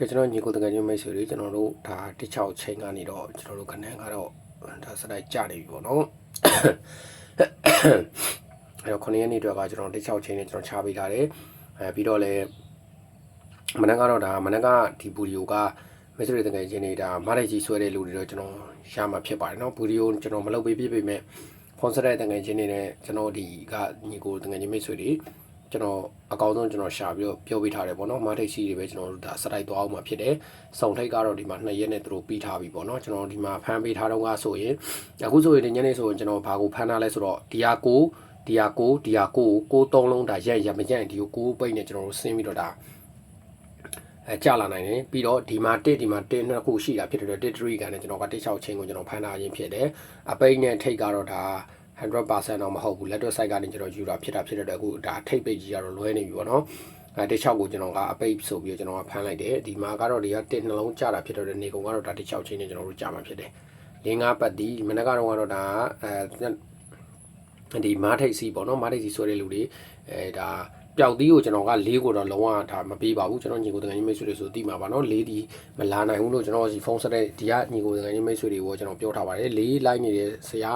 ကဲကျွန်တော်ညီကိုတကယ်ချင်းမိတ်ဆွေတွေကျွန်တော်တို့ဒါတစ်ချောက်ချိန်ကနေတော့ကျွန်တော်တို့ခဏကတော့ဒါစတိုက်ကြနေပြီပေါ့နော်အဲ့တော့ခုနှစ်ရက်နေ့အတွက်ကကျွန်တော်တစ်ချောက်ချိန်နဲ့ကျွန်တော်ချပေးထားတယ်အဲပြီးတော့လည်းမနက်ကတော့ဒါမနက်ကဒီဗီဒီယိုကမိတ်ဆွေတွေတကယ်ချင်းတွေဒါမလိုက်ကြီးဆွဲတဲ့လူတွေတော့ကျွန်တော်ရှာမှာဖြစ်ပါတယ်နော်ဗီဒီယိုကျွန်တော်မလုပ်ပေးပြပေမဲ့ဖုန်းဆက်တဲ့တကယ်ချင်းတွေနဲ့ကျွန်တော်ဒီကညီကိုတကယ်ချင်းမိတ်ဆွေတွေ ကျွန်တော်အကောင်းဆုံးကျွန်တော်ရှာပြီးတော့ပြောပေးထားတယ်ပေါ့နော်မာထိတ်စီတွေပဲကျွန်တော်တို့ဒါစတိုက်သွားအောင်မှာဖြစ်တယ်စုံထိတ်ကတော့ဒီမှာ2ရက်နဲ့သူတို့ပြီးထားပြီပေါ့နော်ကျွန်တော်ဒီမှာဖမ်းပေးထားတော့ကဆိုရင်အခုဆိုရင်ဒီညနေဆိုရင်ကျွန်တော်ဘာကိုဖမ်းထားလဲဆိုတော့ဒီဟာကိုဒီဟာကိုဒီဟာကိုကိုသုံးလုံးဒါရက်ရမကြံ့ဒီကိုကိုပိတ်နဲ့ကျွန်တော်တို့ဆင်းပြီးတော့ဒါအဲကြာလာနိုင်တယ်ပြီးတော့ဒီမှာတစ်ဒီမှာတစ်နှစ်ခုရှိတာဖြစ်တယ်တစ်3ကန်နဲ့ကျွန်တော်ကတစ်6ချင်းကိုကျွန်တော်ဖမ်းထားခြင်းဖြစ်တယ်အပိတ်နဲ့ထိတ်ကတော့ဒါ 100%တော့မဟုတ်ဘူးလက်တော့ site ကနေကျွန်တော်ယူတာဖြစ်တာဖြစ်တဲ့အခုဒါထိတ်ပိတ်ကြီးကတော့လွဲနေပြီပေါ့နော်အဲတစ်6ကိုကျွန်တော်ကအပိတ်ဆိုပြီးတော့ကျွန်တော်ကဖမ်းလိုက်တယ်ဒီမှာကတော့ဒီကတစ်နှလုံးကျတာဖြစ်တဲ့နေကုန်ကတော့ဒါတစ်6ချင်းနဲ့ကျွန်တော်တို့ကြာမှာဖြစ်တယ်လင်းငါပတ်ဒီမနေ့ကတော့ကတော့ဒါအဲဒီမားထိတ်စီပေါ့နော်မားထိတ်စီဆွဲတဲ့လူတွေအဲဒါပျောက်သီးကိုကျွန်တော်က၄ကိုတော့လုံးဝဒါမပေးပါဘူးကျွန်တော်ညီကိုတကယ်ကြီးမိတ်ဆွေတွေဆိုသိမှာပါနော်၄ဒီမလာနိုင်ဘူးလို့ကျွန်တော်စီဖုန်းဆက်တဲ့ဒီကညီကိုတကယ်ကြီးမိတ်ဆွေတွေကိုကျွန်တော်ပြောထားပါတယ်၄လိုက်နေတဲ့ဆရာ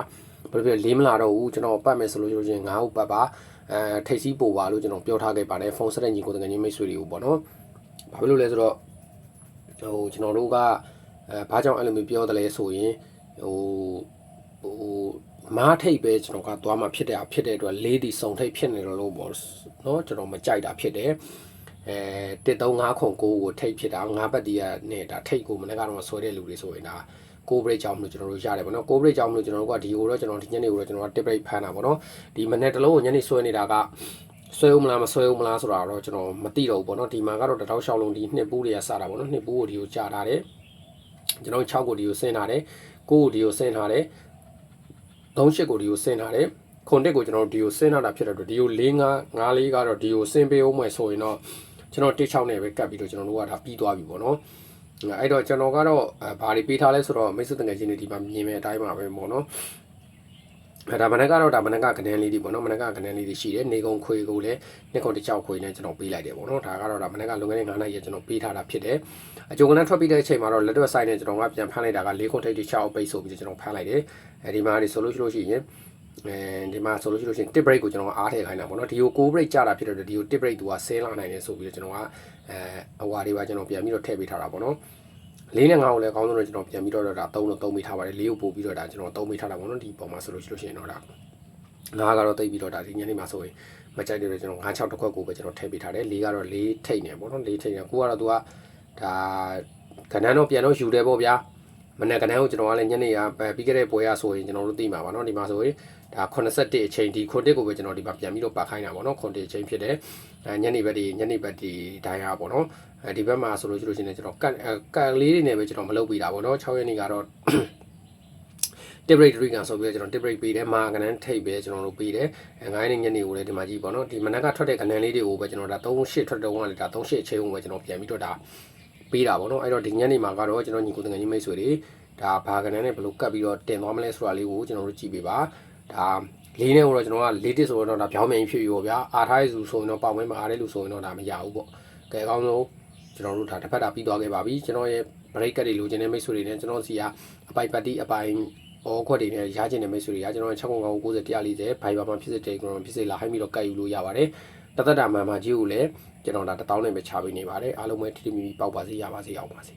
ဘယ်လိုပြောလေးမလာတော့ဘူးကျွန်တော်ပတ်မယ်ဆိုလို့ရှိရင်၅ဟုတ်ပတ်ပါအဲထိတ်စီးပို့ပါလို့ကျွန်တော်ပြောထားခဲ့ပါတယ်ဖုန်းဆက်တဲ့ညီကိုတကယ်ကြီးမိတ်ဆွေတွေကိုပေါ့နော်ဘာဖြစ်လို့လဲဆိုတော့ဟိုကျွန်တော်တို့ကအဲဘာကြောင့်အဲ့လိုမျိုးပြောတယ်လဲဆိုရင်ဟိုဟိုမားထိတ်ပဲကျွန်တော်ကသွားมาဖြစ်တဲ့ဖြစ်တဲ့အတွက်လေးဒီစုံထိတ်ဖြစ်နေတော့လို့ပေါ့နော်ကျွန်တော်မကြိုက်တာဖြစ်တယ်အဲ135ခု9ကိုထိတ်ဖြစ်တာ9ပတ်တီးရနဲ့ဒါထိတ်ကိုမနေ့ကတော့ဆွဲတဲ့လူတွေဆိုရင်ဒါ ကိုဘရိတ်ကြောင့်မလို့ကျွန်တော်တို့ရတယ်ပေါ့နော်ကိုဘရိတ်ကြောင့်မလို့ကျွန်တော်တို့ကဒီကိုတော့ကျွန်တော်ဒီညနေကိုတော့ကျွန်တော်ကတစ်ဘရိတ်ဖမ်းတာပေါ့နော်ဒီမနေ့တလုံးကိုညနေဆွဲနေတာကဆွဲဦးမလားမဆွဲဦးမလားဆိုတာတော့ကျွန်တော်မသိတော့ဘူးပေါ့နော်ဒီမှာကတော့တတောက်လျှောက်လုံးဒီနှစ်ပူးတွေကစတာပေါ့နော်နှစ်ပူးကိုဒီကိုကြာထားတယ်ကျွန်တော်6ကိုဒီကိုဆင်းထားတယ်9ကိုဒီကိုဆင်းထားတယ်38ကိုဒီကိုဆင်းထားတယ်ခွန်တက်ကိုကျွန်တော်ဒီကိုဆင်းထားတာဖြစ်တဲ့အတွက်ဒီကို4 5 5လေးကတော့ဒီကိုဆင်းပေးအောင်မယ်ဆိုရင်တော့ကျွန်တော်16နဲ့ပဲကတ်ပြီးတော့ကျွန်တော်တို့ကဒါပြီးသွားပြီပေါ့နော် အဲ့တော့ကျွန်တော်ကတော့ဘာတွေပေးထားလဲဆိုတော့မိတ်ဆွေတငယ်ချင်းတွေဒီမှာမြင်မဲ့အတိုင်းပါပဲပေါ့နော်အဲဒါမနက်ကတော့ဒါမနက်ကကနေလေးတွေပေါ့နော်မနက်ကကနေလေးတွေရှိတယ်နေကုံခွေကိုလည်းနှစ်ခုတစ်ချောက်ခွေနဲ့ကျွန်တော်ပေးလိုက်တယ်ပေါ့နော်ဒါကတော့ဒါမနက်ကလွန်ခဲ့တဲ့9နှစ်ရက်ကျွန်တော်ပေးထားတာဖြစ်တယ်အကျုံကနဲ့ထွက်ပြီးတဲ့အချိန်မှာတော့လက်တော့ဆိုင်နဲ့ကျွန်တော်ကပြန်ဖမ်းလိုက်တာက၄ခုထိပ်တစ်ချောက်ပိတ်ဆိုပြီးကျွန်တော်ဖမ်းလိုက်တယ်အဲဒီမှာဒီဆိုလို့ရှိလို့ရှိရင် အဲဒီမှာဆိုလို့ရှိလို့ရှိရင် tip break ကိုကျွန်တော်အားထည့်ခိုင်းတာပေါ့နော်ဒီကို break ကြတာဖြစ်တဲ့ဒီကို tip break သူကဆင်းလာနိုင်တယ်ဆိုပြီးတော့ကျွန်တော်ကအဲအဝါတွေပါကျွန်တော်ပြန်ပြီးတော့ထည့်ပေးထားတာပေါ့နော်လေးနဲ့ငါ့ကိုလည်းအကောင်းဆုံးတော့ကျွန်တော်ပြန်ပြီးတော့ဒါသုံးလို့သုံးပေးထားပါတယ်လေးကိုပို့ပြီးတော့ဒါကျွန်တော်သုံးပေးထားတာပေါ့နော်ဒီပုံမှာဆိုလို့ရှိလို့ရှိရင်တော့ဒါငါကတော့တိတ်ပြီးတော့ဒါဒီညနေမှာဆိုရင်မကြိုက်တယ်ကျွန်တော်9 6တစ်ခွက်ကိုပဲကျွန်တော်ထည့်ပေးထားတယ်လေးကတော့လေးထိတ်နေပေါ့နော်လေးထိတ်နေကိုကတော့သူကဒါကဏ္ဍတော့ပြန်တော့ယူတယ်ပေါ့ဗျာ မနေ့ကဏ္ဍကိုကျွန်တော်ကလည်းညနေကပြီးခဲ့တဲ့ပွဲရဆိုရင်ကျွန်တော်တို့သိမှာပါနော်ဒီမှာဆိုရင်ဒါ81အချိန်ဒီခွန်တစ်ကိုပဲကျွန်တော်ဒီမှာပြန်ပြီးတော့ပါခိုင်းတာပေါ့နော်ခွန်တစ်အချိန်ဖြစ်တယ်အဲညနေဘက်ဒီညနေဘက်ဒီဒိုင်ယာပေါ့နော်အဲဒီဘက်မှာဆိုလို့ရှိလို့ရှိရင်ကျွန်တော်ကတ်ကတ်လေးတွေနဲ့ပဲကျွန်တော်မလုပ်ပြတာပေါ့နော်6ရက်နေ့ကတော့ tip rate 3ကန်ဆိုပြီးတော့ကျွန်တော် tip rate ပေးတယ်မာကနန်းထိပ်ပဲကျွန်တော်တို့ပေးတယ်အဲ9ရက်ညနေကိုလည်းဒီမှာကြည့်ပေါ့နော်ဒီမနက်ကထွက်တဲ့ကနန်းလေးတွေကိုပဲကျွန်တော်ဒါ38ထွက်တော့ကလည်းဒါ38အချိန်ကိုပဲကျွန်တော်ပြန်ပြီးတော့ဒါ ပေးတာပေါ့နော်အဲ့တော့ဒီညနေမှာကတော့ကျွန်တော်ညီကိုတငယ်ကြီးမိတ်ဆွေတွေဒါဘာကနန်းနဲ့ဘယ်လိုကတ်ပြီးတော့တင်သွားမလဲဆိုတာလေးကိုကျွန်တော်တို့ကြည့်ပေးပါဒါလေးနဲ့တော့ကျွန်တော်ကလေးတစ်ဆိုတော့ဒါပြောင်းမြန်ဖြစ်ပြီပေါ့ဗျာအားထားရစုဆိုရင်တော့ပေါင်မဲမှာအားတဲ့လူဆိုရင်တော့ဒါမရဘူးပေါ့ကဲအကောင်းဆုံးကျွန်တော်တို့ဒါတစ်ဖက်တာပြီးသွားခဲ့ပါပြီကျွန်တော်ရဲ့ break ကတ်တွေလိုချင်တဲ့မိတ်ဆွေတွေနဲ့ကျွန်တော်စီကအပိုင်ပတ်တိအပိုင်အော်ခွက်တွေနဲ့ရချင်တဲ့မိတ်ဆွေတွေကကျွန်တော်6ကောင်90 140 Viber မှာဖြစ်စေ Telegram ဖြစ်စေလာဟိုင်းပြီးတော့ကတ်ယူလို့ရပါတယ် တသက်တာမှန်မှကြီးကိုလည်းကျွန်တော်ဒါ1000နဲ့ပဲချပေးနေပါတယ်အားလုံးပဲထိထိမိမိပေါက်ပါစေရပါစေအောင်ပါစေ